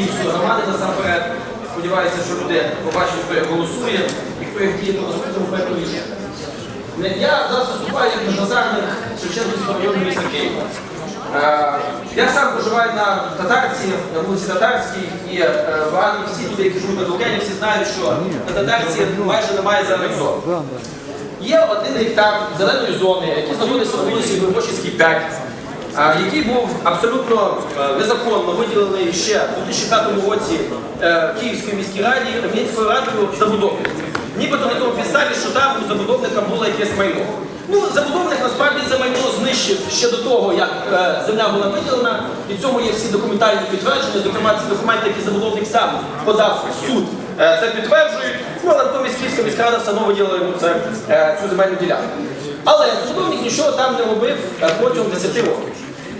київської громади насамперед. Сподіваюся, що люди побачать, хто як голосує і хто як діє по наступному проекту. Я зараз виступаю як мажоритарник Шевченківського району міста Києва. Е, Я сам проживаю на Татарці, на вулиці Татарській, і е, багато всі люди, які живуть на Довгені, всі знають, що на Татарці майже немає зелених зон. Є один гектар зеленої зони, який знаходиться на вулиці Глибочицькій 5, а, який був абсолютно е, незаконно виділений ще у 2005 році е, Київської міській раді, Мінською радою забудовником. Нібито на тому підставі, що там у забудовника було якесь майно. Ну, забудовник насправді це майно знищив ще до того, як е, земля була виділена, і цьому є всі документальні підтвердження, зокрема ці документи, які забудовник сам подав в суд, це підтверджують. Ну, але натомість Київська міська рада все виділила йому це, цю земельну ділянку. Але забудовник нічого там не робив протягом 10 років.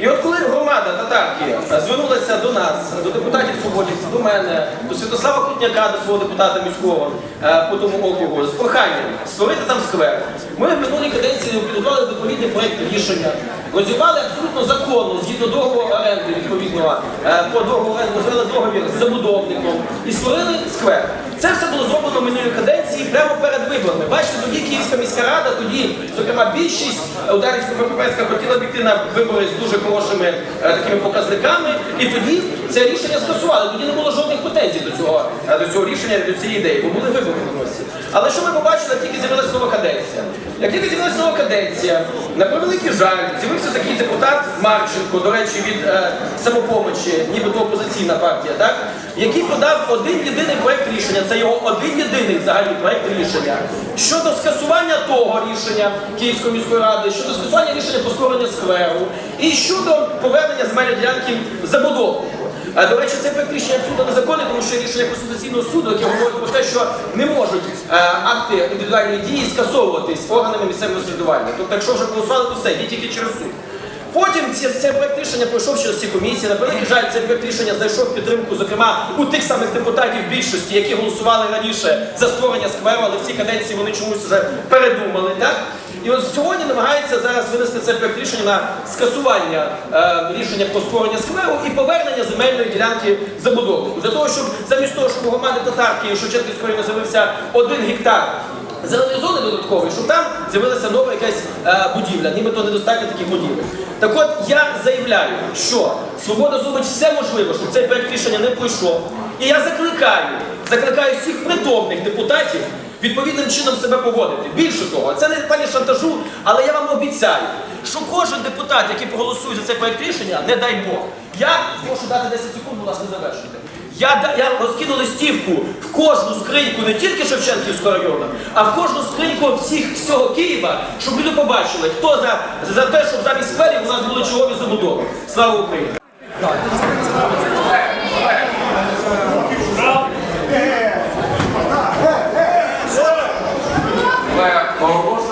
І от коли громада татарки звернулася до нас, до депутатів свободівців, до мене, до Святослава Крутняка, до свого депутата міського е, по тому округу, з проханням створити там сквер. Ми в минулій каденції підготували відповідний проєкт рішення, розірвали абсолютно законно, згідно договору оренди відповідного, е, по договору оренди договір з забудовником і створили сквер. Це все було зроблено в минулій каденції виборами. Бачите, тоді Київська міська рада, тоді, зокрема, більшість е, Ударівська хотіла піти на вибори з дуже хорошими е, такими показниками, і тоді це рішення скасували. Тоді не було жодних претензій до цього, е, до цього рішення, до цієї ідеї, бо були вибори на носі. Але що ми побачили, тільки з'явилася нова каденція? Як тільки з'явилася нова каденція, на превеликий жаль, з'явився такий депутат Марченко, до речі, від е, самопомочі, нібито опозиційна партія, так? який подав один єдиний проект рішення, це його один єдиний взагалі проект рішення щодо скасування того рішення Київської міської ради, щодо скасування рішення про створення скверу і щодо повернення земельної ділянки забудовнику. А, До речі, це проект рішення абсолютно незаконне, тому що рішення Конституційного суду, яке говорить про те, що не можуть е, акти індивідуальної дії скасовуватись органами місцевого самоврядування. Тобто, якщо вже голосували, то все, йдіть тільки через суд. Потім цей проект рішення пройшов через ці комісії. На превеликий жаль, цей проект рішення знайшов підтримку, зокрема, у тих самих депутатів більшості, які голосували раніше за створення скверу, але в цій каденції вони чомусь вже передумали. Так? І от сьогодні намагається зараз винести цей проект рішення на скасування е, рішення про створення скверу і повернення земельної ділянки забудовнику. Для того, щоб замість того, щоб у громади татарки і Шевченківської району з'явився один гектар зеленої зони додаткової, щоб там з'явилася нова якась е, будівля, нібито недостатньо таких будівель. Так от я заявляю, що свобода зробить все можливе, щоб цей проект рішення не пройшов. І я закликаю, закликаю всіх притомних депутатів відповідним чином себе поводити. Більше того, це не пані шантажу, але я вам обіцяю, що кожен депутат, який проголосує за цей проект рішення, не дай Бог, я прошу дати 10 секунд, будь ласка, завершуйте. Я я розкину листівку в кожну скриньку не тільки Шевченківського району, а в кожну скриньку всіх, всього Києва, щоб люди побачили, хто за за те, щоб замість скверів у нас були чолові забудови. Слава Україні! Оголошую